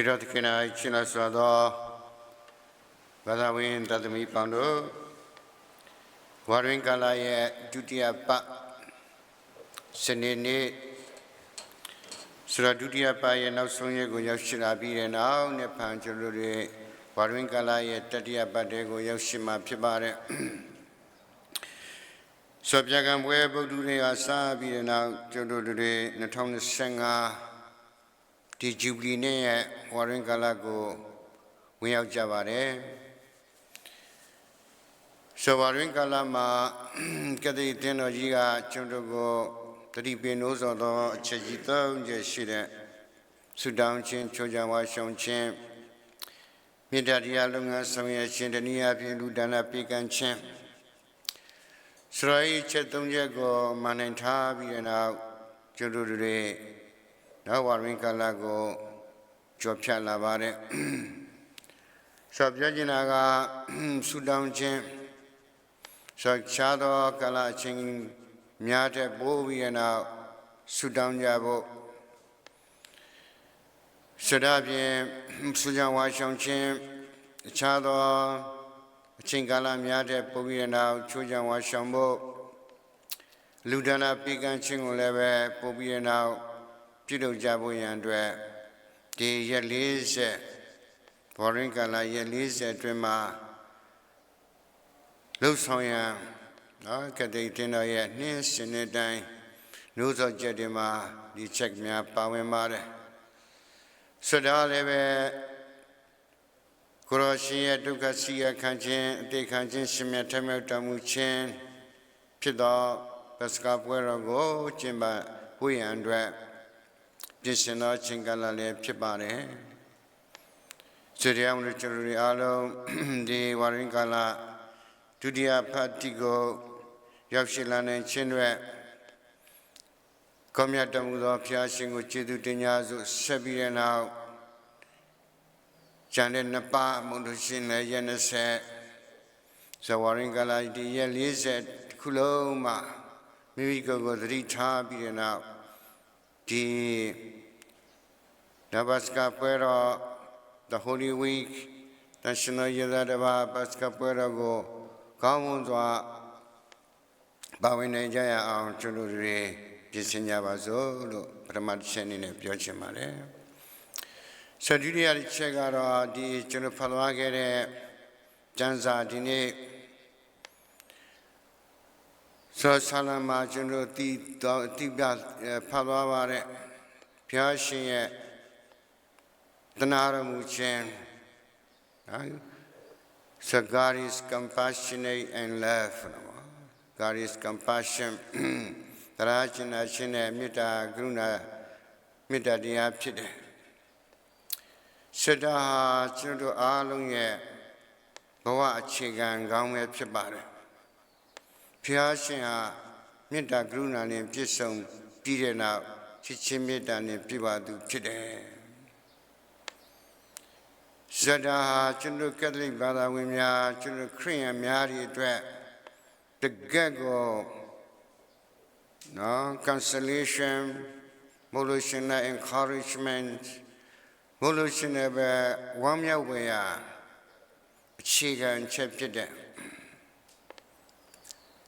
ထေရသခင်၌ရှင်လာစွာသောဘာသာဝင်တသမီပေါင်းတို့ဝါရင်ကာလာရဲ့ဒုတိယပတ်စနေနေ့ဆိုတော့ဒုတိယပတ်ရဲ့နောက်ဆုံးရက်ကိုရောက်ရှိလာပြီးတဲ့နောက်နှစ်ဖန်ကျွန်တော်တို့ဝါရင်ကာလာရဲ့တတိယပတ်တဲကိုရောက်ရှိမှာဖြစ်ပါတယ်ဆောပြကံပွဲဗုဒ္ဓတွေကစပြီးတဲ့နောက်ကျွန်တော်တို့တွေ2025 ဒီဂျူဘလီနဲ့ရဲ့ဝါရင်ကာလကိုဝင်ရောက်ကြပါတယ်ဆိုဝါရင်ကာလမှာကတိတင်တော်ကြီးကကျွန်တော်ကိုတတိပင်လို့ဆိုတော့အချက်ကြီးသုံးချက်ရှိတဲ့ဆူတောင်းခြင်းချိုးချဝါရှုံခြင်းမေတ္တာတရားလုပ်ငန်းဆောင်ရွက်ခြင်းတနည်းအားဖြင့်လူဒါနပေးကမ်းခြင်းစရိုင်းချက်သုံးချက်ကိုမနိုင်ထားပြီးတဲ့နောက်ကျွန်တော်တို့ နောက်ဝါရင်ကာလကိုကြော်ဖြတ်လာပါတယ်ဆော့ပြောချင်တာကဆူတောင်းခြင်းဆော့ချားသောကာလအချင်းများတဲ့ပိုးပြီးရနောက်ဆူတောင်းကြဖို့စဒါဖြင့်ဆူကြဝါရှောင်းခြင်းအခြားသောအချိန်ကာလများတဲ့ပိုးပြီးရနောက်ချိုးကြဝါရှောင်းဖို့လူဒနာပိကံခြင်းကိုလည်းပဲပို့ပြီးရနောက် ပြုလုပ်ကြဖို့ရန်အတွက်ဒီရက်40ဘောရင်ကလာရက်40အတွင်းမှာလှုပ်ဆောင်ရန်နော်ကတိတင်တော်ရဲ့နှင်းစင်တဲ့တိုင်းနှိုးဆော်ချက်တွေမှာဒီချက်များပါဝင်ပါတယ်ဆဒါလည်းပဲကိုရောရှင်ရဲ့ဒုက္ခစီရခံခြင်းအတိခံခြင်းရှင်မြတ်ထမြောက်တော်မူခြင်းဖြစ်သောပစကပွဲတော်ကိုကျင့်ပဝိယံအတွက် ပြင်ဆင်သောချိန်ကာလလည်းဖြစ်ပါတယ်။စေတရားမလို့ကျွန်တော်တို့အားလုံးဒီဝါရင်ကာလဒုတိယဖတ်တိကိုရောက်ရှိလာနိုင်ခြင်းတွေကောမြတ်တော်မူသောဖျားရှင်ကိုကျေးဇူးတင်ညာစုဆက်ပြီးတဲ့နောက်ကျန်တဲ့နှစ်ပါးမုန်တို့ရှင်လည်းရက်20ဇဝရင်ကာလဒီရက်40ခုလုံးမှာမိမိကိုယ်ကိုသတိထားပြီးတဲ့နောက်ဒီ နဘတ်စကပွဲတော် the holy week national year တဘာဘတ်စကပွဲတော်ကိုကောင်းမွန်စွာပါဝင်နိုင်ကြရအောင်ကျွန် တော်တွေပြင်ဆင်ကြပါစို့လို့ပထမတစ်ချက်အနေနဲ့ပြောချင်ပါတယ်။ဆက်ဒုတိယတစ်ချက်ကတော့ဒီကျွန်တော်ဖတ်သွားခဲ့တဲ့ကျမ်းစာဒီနေ့ဆောဆလမ်မှာကျွန်တော်တည်တော်တည်ပြဖတ်သွားပါတဲ့ဘုရားရှင်ရဲ့တနာရမှုခြင်းနော် So God is compassionate and love God is compassion တရားရှင်အရှင်နဲ့မေတ္တာကရုဏာမေတ္တာတရားဖြစ်တယ်စတာကျွန်တော်အားလုံးရဲ့ဘဝအခြေခံကောင်းပဲဖြစ်ပါတယ်ဖျားရှင်ဟာမေတ္တာကရုဏာနဲ့ပြည့်စုံပြီးတဲ့နောက်ချစ်ချင်းမေတ္တာနဲ့ပြည့်ပါသူဖြစ်တယ် ဇဒါဟာကျွန်တော်ကက်သလစ်ဘာသာဝင်များကျွန်တော်ခရစ်ယာန်များတွေအတွက်တကယ့်ကိုနော် cancellation မလို့ရှင်နဲ့ encouragement မလို့ရှင်နဲ့ပဲဝမ်းမြောက်ဝေရအခြေခံချက်ဖြစ်တဲ့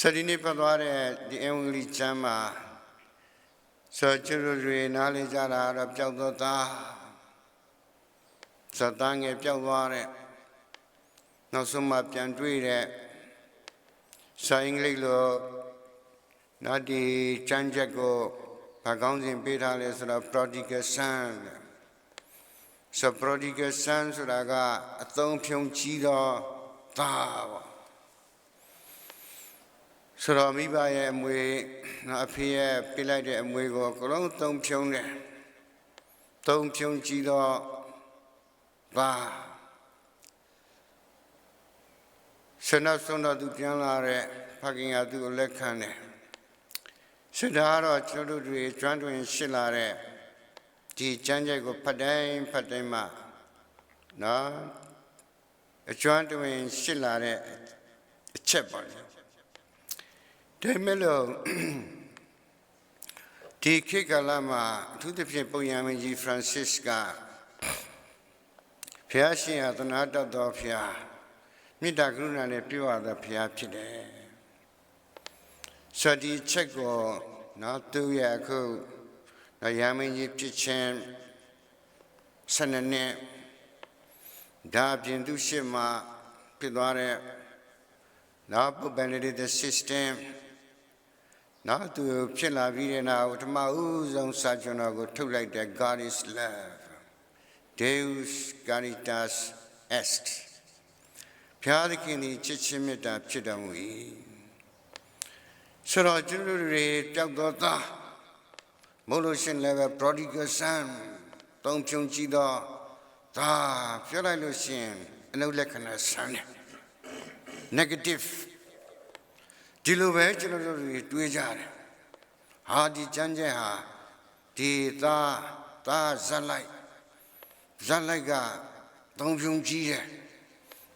စဒီနေ့ပတ်သွားတဲ့ဒီအင်္ဂလိပ်ကျမ်းမှာဆိုကျွန်တော်တွေနားလည်ကြတာတော့ပျောက်တော့သား ဇတန်းငယ်ပျောက်သွားတဲ့နောက်ဆုံးမှပြန်တွေ့တဲ့စာအင်္ဂလိပ်လိုနော်ဒီချမ်းချက်ကိုဘာကောင်းစဉ်ပေးထားလဲဆိုတော့ prodigal son ဆို prodigal son ဆိုတာကအသုံးဖြုံကြီးတော့သားပေါ့ဆိုတော့မိဘရဲ့အမွေနော်အဖေရဲ့ပြလိုက်တဲ့အမွေကိုအကုန်လုံးသုံးဖြုံတယ်သုံးဖြုံကြီးတော့ ပါဆနပ်ဆုံးတော့သူပြန်လာတဲ့ဖခင်ကသူ့ကိုလက်ခံတယ်စဒါတော့ကျွန်တော်တို့တွေကျွမ်းတွင်ရှစ်လာတဲ့ဒီကျမ်းချက်ကိုဖတ်တိုင်းဖတ်တိုင်းမှာနော်အကျွမ်းတွင်ရှစ်လာတဲ့အချက်ပါလေဒါမဲ့လို့ဒီခေတ်ကာလမှာအထူးသဖြင့်ပုံရမင်းကြီးဖရန်စစ်က ဖျားရှင်ဟာသနာတတ်သောဖျားမေတ္တာကရုဏာနဲ့ပြုရသောဖျားဖြစ်တယ်ဆိုဒီချက်ကိုနော်သူရဲ့အခုနော်ရာမင်းကြီးဖြစ်ခြင်းဆနနဲ့ဒါအပြင်သူရှိမှဖြစ်သွားတဲ့နော်ပုပ္ပန္နတိ the system နော်သူဖြစ်လာပြီးတဲ့နောက်ပထမဦးဆုံးစာကျွန်တော်ကိုထုတ်လိုက်တဲ့ God is love Deus caritas est ဘုရားသခင်ဒီချစ်ချင်းမေတ္တာဖြစ်တော်မူ၏ဆိုတော့ကျွန်တော်တို့တွေပျောက်တော့သားမဟုတ်လို့ရှရင်လည်းပဲ prodigal son တုံးဖြုံကြည့်တော့ဒါပြောလိုက်လို့ရှရင်အနုလက္ခဏာဆန်းတယ် negative ဒီလိုပဲကျွန်တော်တို့တွေတွေးကြတယ်ဟာဒီချမ်းချက်ဟာဒီသားသားဇက်လိုက် ဇက်လိုက်ကသုံးဖြုံကြီးတယ်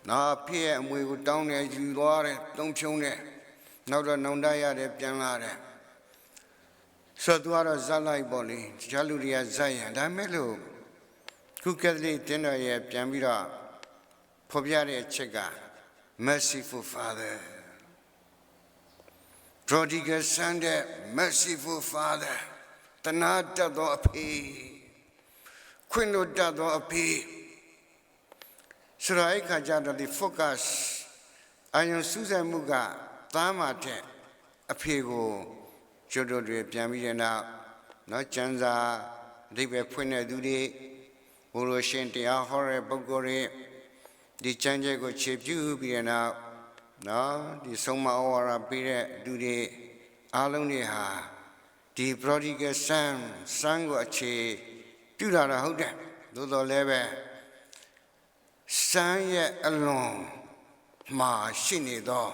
နော်ဖြစ်ရဲ့အမွေကိုတောင်းတယ်ယူသွားတယ်သုံးဖြုံတယ်နောက်တော့နောင်တရတယ်ပြန်လာတယ်ဆိုတော့သူကတော့ဇက်လိုက်ပေါ့လေတခြားလူတွေကဇက်ရံဒါမဲ့လို့ခုကက်သလစ်တင်းတော်ရဲ့ပြန်ပြီးတော့ဖော်ပြတဲ့အချက်က merciful father prodigal son တဲ့ merciful father တနာတတ်သောအဖေ ခွင့်လို့တတ်သောအဖေဆိုတော့အဲ့ခါကျတော့ဒီ focus အာယုံစူးစိုက်မှုကသားမတဲ့အဖေကိုကျွတ်တို့တွေပြန်ပြီးတဲ့နောက်နော်ကျမ်းစာအဓိပ္ပာယ်ဖွင့်တဲ့သူတွေဘုလိုရှင်တရားဟောတဲ့ပုဂ္ဂိုလ်တွေဒီကျမ်းကျက်ကိုခြေပြုပြီးတဲ့နောက်နော်ဒီဆုံးမဩဝါဒပေးတဲ့သူတွေအားလုံးတွေဟာဒီ prodigal son son ကိုအခြေ ပြုလာတာဟုတ်တယ်သို့တော်လည်းပဲ son ရဲ့အလွန်မှာရှိနေသော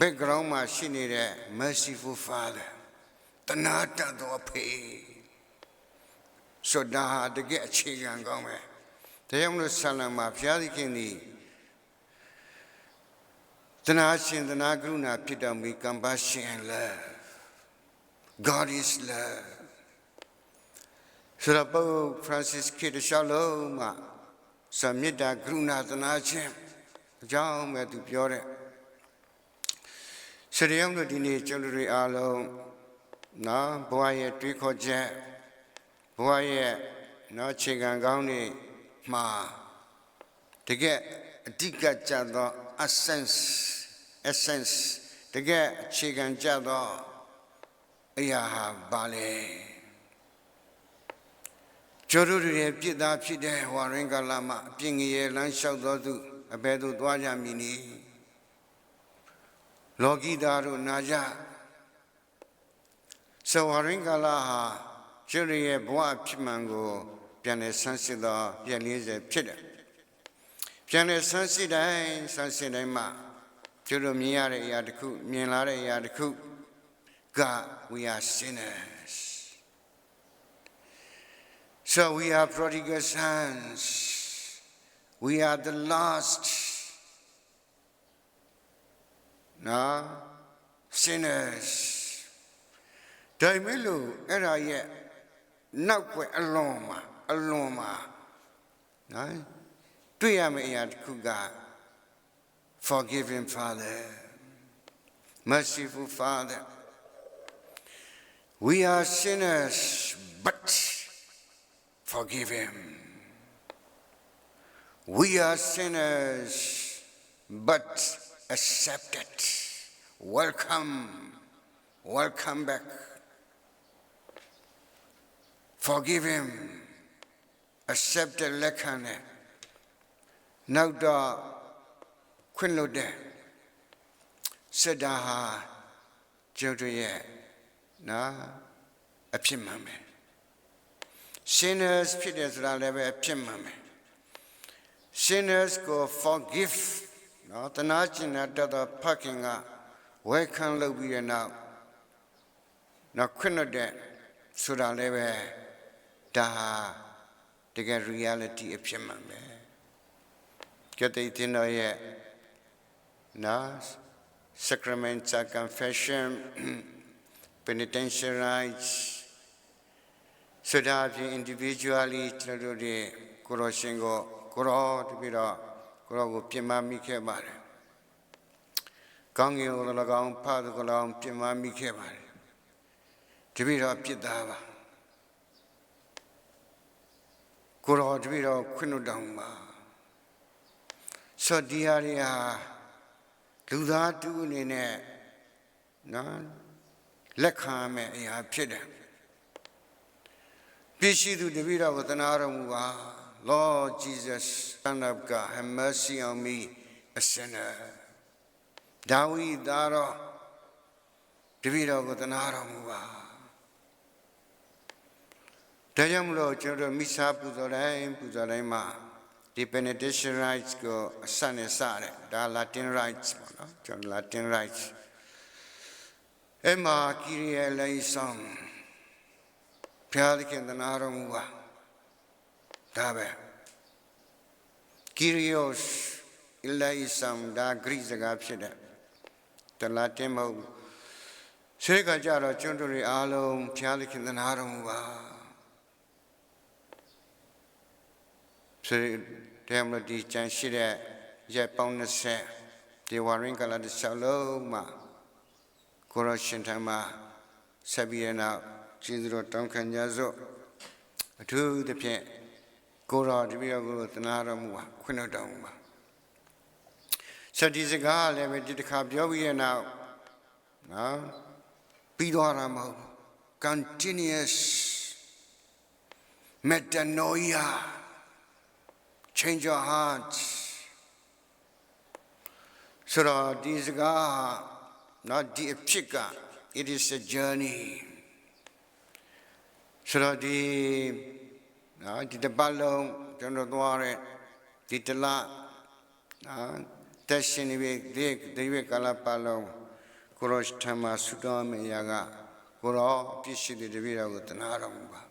background မှာရှိနေတဲ့ merciful father တနာတတ်သောအဖေဆိုဒါဟာတကယ်အခြေခံကောင်းပဲတရားမလို့ဆလံမှာဘုရားသခင်သည်တနာရှင်တနာကရုဏာဖြစ်တော်မူ compassion and love God is love ဆိုတော့ပုပ် Francis ခေတ္တရှောက်လုံးမှာစမေတ္တာကရုဏာတနာခြင်းအကြောင်းပဲသူပြောတဲ့စရိယံတို့ဒီနေ့ကျွန်တော်တို့အားလုံးနော်ဘဝရဲ့တွေးခေါ်ချက်ဘဝရဲ့နော်ခြေခံကောင်းတွေမှာတကယ်အဓိကကြသော essence essence တကယ်အခြေခံကြသောအရာဟာဘာလဲ ကျော်တို့ရဲ့ပြစ်သားဖြစ်တဲ့ဝါရင်ကာလမှာအပြင်းငရဲလမ်းလျှောက်သောသူအဘယ်သို့သွားကြမည်နည်းလောကီသားတို့နာကြစဝရင်ကာလဟာကျွတ်ရဲ့ဘဝဖြစ်မှန်ကိုပြန်လည်ဆန်းစစ်သောပြန်40ဖြစ်တယ်ပြန်လည်ဆန်းစစ်တိုင်းဆန်းစစ်တိုင်းမှာကျွတ်တို့မြင်ရတဲ့အရာတစ်ခုမြင်လာတဲ့အရာတစ်ခုက we are sinners so we are prodigal sons we are the lost now sinners ဒါမဲ့လို့အဲ့ဒါရဲ့နောက်ွယ်အလွန်မှာအလွန်မှာနော်တွေ့ရမယ့်အရာတစ်ခုက forgiving father merciful father we are sinners but forgive him. We are sinners, but accept it. Welcome, welcome back. Forgive him, accept the lekane. Now da kunlode sedaha jodoye na apimame. Sinners ဖြစ်တယ်ဆိုတာလည်းပဲအဖြစ်မှန်ပဲ sinners ကို forgive နော်တနာကျင်တဲ့တတ်ဖခင်က welcome လုပ်ပြီးတဲ့နောက်နော်ခွင့်လွတ်တဲ့ဆိုတာလည်းပဲဒါဟာတကယ် reality အဖြစ်မှန်ပဲကတိတ်တင်တော်ရဲ့နာ sacraments of confession penitential rites ဆိုဒါဖြင့် individually ကျွန်တော်တို့ရဲ့ကိုရောရှင်ကိုကိုရောတပည့်တော်ကိုရောကိုပြင်မမိခဲ့ပါတယ်ကောင်းကင်ကိုလည်းကောင်းဖာသူကလည်းပြင်မမိခဲ့ပါတယ်တပည့်တော်ပြစ်သားပါကိုရောတပည့်တော်ခွင့်လွတ်တောင်းပါဆောဒီယာရီဟာလူသားတူအနေနဲ့နော်လက်ခံရမယ့်အရာဖြစ်တယ် ပြည့်ရှိသူတပည့်တော်ကိုသနာတော်မူပါ Lord Jesus son of God have mercy on me a sinner ဒါဝိသားတော်တပည့်တော်ကိုသနာတော်မူပါဒါကြောင့်မလို့ကျွန်တော်တို့မိစာပူဇော်တိုင်းပူဇော်တိုင်းမှာဒီ benediction rites ကိုအစနဲ့စတယ်ဒါ Latin rites ပေါ့နော်ကျွန်တော် Latin rites အဲ့မှာ Kyrie eleison ဘုရားသခင်သနာတော်မူပါဒါပဲ Kyrios eleison ဒါဂရိစကားဖြစ်တယ်တလာတင်မဟုတ်ဆေကကြတော့ကျွန်းတို့တွေအားလုံးဘုရားသခင်သနာတော်မူပါဆေတဲမလို့ဒီချမ်းရှိတဲ့ရက်ပေါင်း20ဒီဝါရင်ကလာတစ်ချက်လုံးမှာကိုရရှင်ထံမှာဆက်ပြီးရနောက် ကျေးဇူးတော်တောင်းခံကြစို့အထူးသဖြင့်ကိုတော်တပည့်တော်ကိုသနာတော်မူပါခွင့်တော်တော်မူပါစတိစကားလည်းပဲဒီတစ်ခါပြောပြီးရနောက်နော်ပြီးတော့ရမဟုတ် continuous metanoia change your heart ဆိုတော့ဒီစကားနော်ဒီအဖြစ်က it is a journey ဆိုတော့ဒီနော်ဒီတစ်ပတ်လုံးကျွန်တော်သွားတဲ့ဒီတလနော်တက်ရှင်နေပြီဒီဒီဝေကလာပတ်လုံးကိုရောထမဆုတောင်းမယ့်အရာကကိုရောပြည့်ရှိတဲ့တပည့်တော်ကိုတနာတော်မူပါ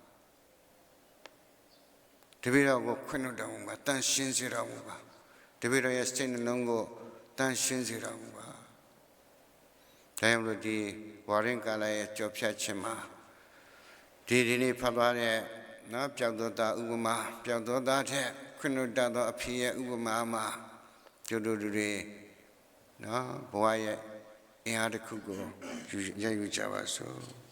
တပည့်တော်ကိုခွင့်လွှတ်တော်မူပါတန်ရှင်းစေတော်မူပါတပည့်တော်ရဲ့စိတ်နှလုံးကိုတန်ရှင်းစေတော်မူပါဒါကြောင့်လို့ဒီဝါရင်ကာလရဲ့ကြော်ဖြတ်ခြင်းမှာ ဒီဒီနေ့ဖတ်သွားတဲ့နော်ပြောက်သောသားဥပမာပြောက်သောသားထက်ခွင့်လွှတ်တတ်သောအဖေရဲ့ဥပမာမှာကျတို့တို့တွေနော်ဘဝရဲ့အင်အားတစ်ခုကိုယူရယူကြပါစို့